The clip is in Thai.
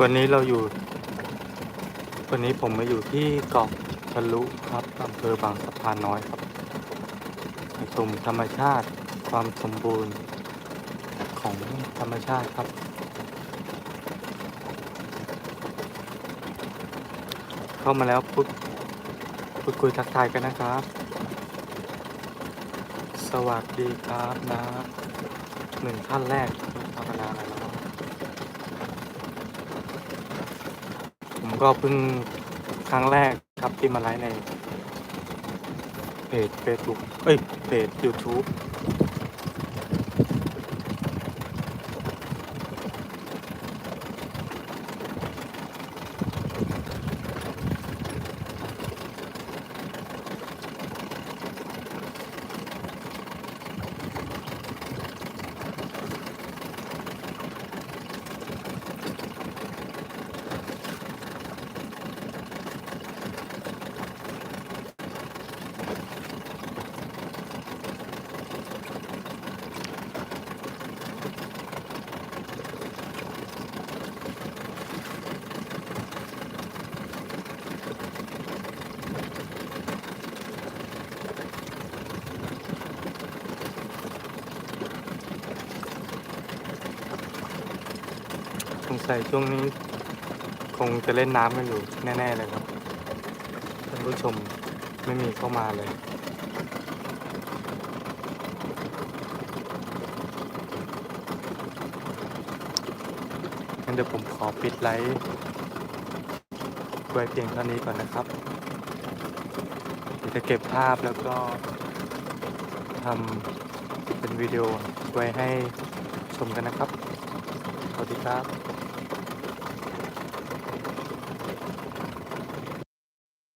วันนี้เราอยู่ วันนี้ผมมาอยู่ที่เกาะทะลุครับอำเภอบางสะพานน้อยครับชมธรรมชาติความสมบูรณ์ของธรรมชาติครับเข้ามาแล้วพูดพูดคุยทักทายกันนะครับ สวัสดีครับนะหนึ่งท่านแรกภาวนาอะไรแล้วเนาะผม ก็เพิ่งครั้งแรกครับที่มาไลฟ์ในเพจ Facebook เอ้ยเพจ YouTube งสัยช่วงนี้คงจะเล่นน้ำกันอยู่แน่ ๆ เลยครับท่านผู้ชมไม่มีเข้ามาเลย งั้นเดี๋ยวผมขอปิดไลฟ์ไว้เพียงเท่านี้ก่อนนะครับเดี๋ยวจะเก็บภาพแล้วก็ทำเป็นวิดีโอไว้ให้ชมกันนะครับ สวัสดีครับ